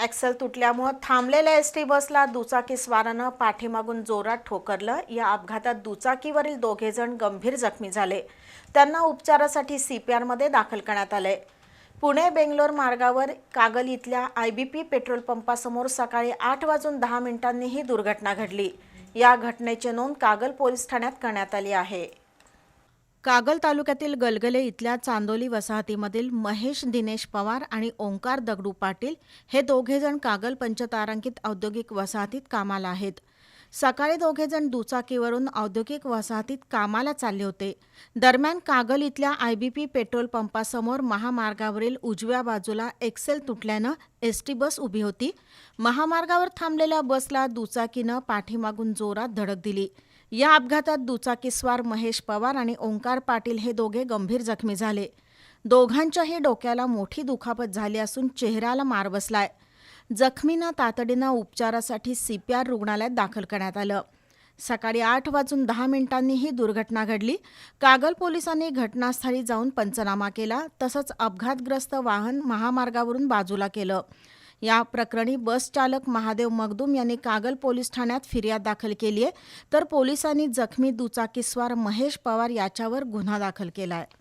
Axle तुटल्यामुळं थांबलेल्या S T बसला दुचाकी स्वारानं पाठीमागून जोरात ठोकरलं. या अपघातात दुचाकीवरील दोघेजण गंभीर जखमी झाले. त्यांना उपचारासाठी सी पी आरमध्ये दाखल करण्यात आले पुणे बेंगलोर मार्गावर कागल इथल्या आय बी पी पेट्रोल पंपासमोर सकाळी आठ वाजून दहा मिनिटांनी ही दुर्घटना घडली. या घटनेची नोंद कागल पोलीस ठाण्यात करण्यात आली आहे. कागल तालुक्यातील गलगले इथल्या चांदोली वसाहतीमधील महेश दिनेश पवार आणि ओंकार दगडू पाटील हे दोघेजण कागल पंचतारांकित औद्योगिक वसाहतीत कामाला आहेत. सकाळी दोघेजण दुचाकीवरून औद्योगिक वसाहतीत कामाला चालले होते. दरम्यान कागल इथल्या आय बी पी पेट्रोल पंपासमोर महामार्गावरील उजव्या बाजूला एक्सेल तुटल्यानं एस टी बस उभी होती. महामार्गावर थांबलेल्या बसला दुचाकीनं पाठीमागून जोरात धडक दिली. या अपघातात दुचाकीस्वार महेश पवार आणि ओंकार पाटील हे दोघे गंभीर जखमी झाले. दोघांच्याही डोक्याला मोठी दुखापत झाली असून चेहऱ्याला मार बसलाय. जखमींना तातडीनं उपचारासाठी सीपीआर रुग्णालयात दाखल करण्यात आलं. सकाळी आठ वाजून दहा मिनिटांनी ही दुर्घटना घडली. कागल पोलिसांनी घटनास्थळी जाऊन पंचनामा केला तसंच अपघातग्रस्त वाहन महामार्गावरून बाजूला केलं. या प्रकरणी बस चालक महादेव मगदूम यांनी कागल पोलीस ठाण्यात फिर्याद दाखल केली आहे तर पोलिसांनी जखमी दुचाकीस्वार महेश पवार याच्यावर गुन्हा दाखल केला आहे